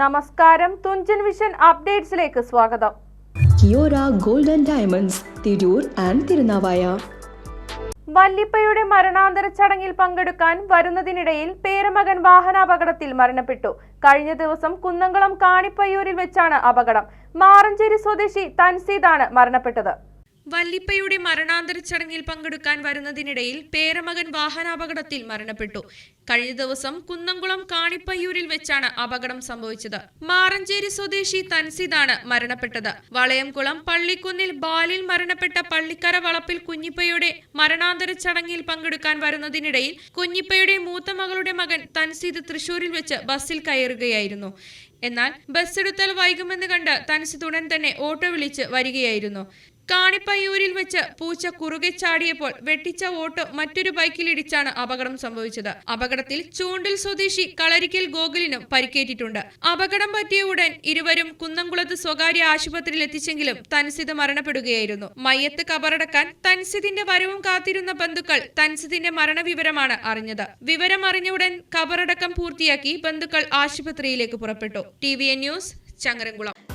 നമസ്കാരം. തുഞ്ചൻ വിഷൻ അപ്ഡേറ്റ്സിലേക്ക് സ്വാഗതം. Kiora golden diamonds Tirur and Thirunavaya. വല്ലിപ്പയുടെ മരണാന്തര ചടങ്ങിൽ പങ്കെടുക്കാൻ വരുന്നതിനിടയിൽ പേരമകൻ വാഹനാപകടത്തിൽ മരണപ്പെട്ടു. കഴിഞ്ഞ ദിവസം കുന്നംകുളം കാണിപ്പയ്യൂരിൽ വെച്ചാണ് അപകടം. മാറഞ്ചേരി സ്വദേശി തൻസീദാണ് മരണപ്പെട്ടത്. വല്ലിപ്പയുടെ മരണാന്തര ചടങ്ങിൽ പങ്കെടുക്കാൻ വരുന്നതിനിടയിൽ പേരമകൻ വാഹനാപകടത്തിൽ മരണപ്പെട്ടു. കഴിഞ്ഞ ദിവസം കുന്നംകുളം കാണിപ്പയ്യൂരിൽ വെച്ചാണ് അപകടം സംഭവിച്ചത്. മാറഞ്ചേരി സ്വദേശി തൻസിദാണ് മരണപ്പെട്ടത്. വളയംകുളം പള്ളിക്കുന്നിൽ ബാലിൽ മരണപ്പെട്ട പള്ളിക്കര വളപ്പിൽ കുഞ്ഞിപ്പയുടെ മരണാന്തര ചടങ്ങിൽ പങ്കെടുക്കാൻ വരുന്നതിനിടയിൽ കുഞ്ഞിപ്പയുടെ മൂത്ത മകളുടെ മകൻ തൻസീദ് തൃശൂരിൽ വെച്ച് ബസ്സിൽ കയറുകയായിരുന്നു. എന്നാൽ ബസ്സെടുത്താൽ വൈകുമെന്ന് കണ്ട് തൻസിദ് ഉടൻ തന്നെ ഓട്ടോ വിളിച്ച് വരികയായിരുന്നു. കാണിപ്പയ്യൂരിൽ വെച്ച് പൂച്ച കുറുകെ ചാടിയപ്പോൾ വെട്ടിച്ച ഓട്ടോ മറ്റൊരു ബൈക്കിലിടിച്ചാണ് അപകടം സംഭവിച്ചത്. അപകടത്തിൽ ചൂണ്ടിൽ സ്വദേശി കളരിക്കൽ ഗോകുലിനും പരിക്കേറ്റിട്ടുണ്ട്. അപകടം പറ്റിയ ഉടൻ ഇരുവരും കുന്നംകുളത്ത് സ്വകാര്യ ആശുപത്രിയിൽ എത്തിച്ചെങ്കിലും തൻസിദ് മരണപ്പെടുകയായിരുന്നു. മയ്യത്ത് കബറടക്കാൻ തൻസിദിന്റെ വരവും കാത്തിരുന്ന ബന്ധുക്കൾ തൻസിദിന്റെ മരണവിവരമാണ് അറിഞ്ഞത്. വിവരം അറിഞ്ഞ ഉടൻ കബറടക്കം പൂർത്തിയാക്കി ബന്ധുക്കൾ ആശുപത്രിയിലേക്ക് പുറപ്പെട്ടു. T V N news Changaramkulam.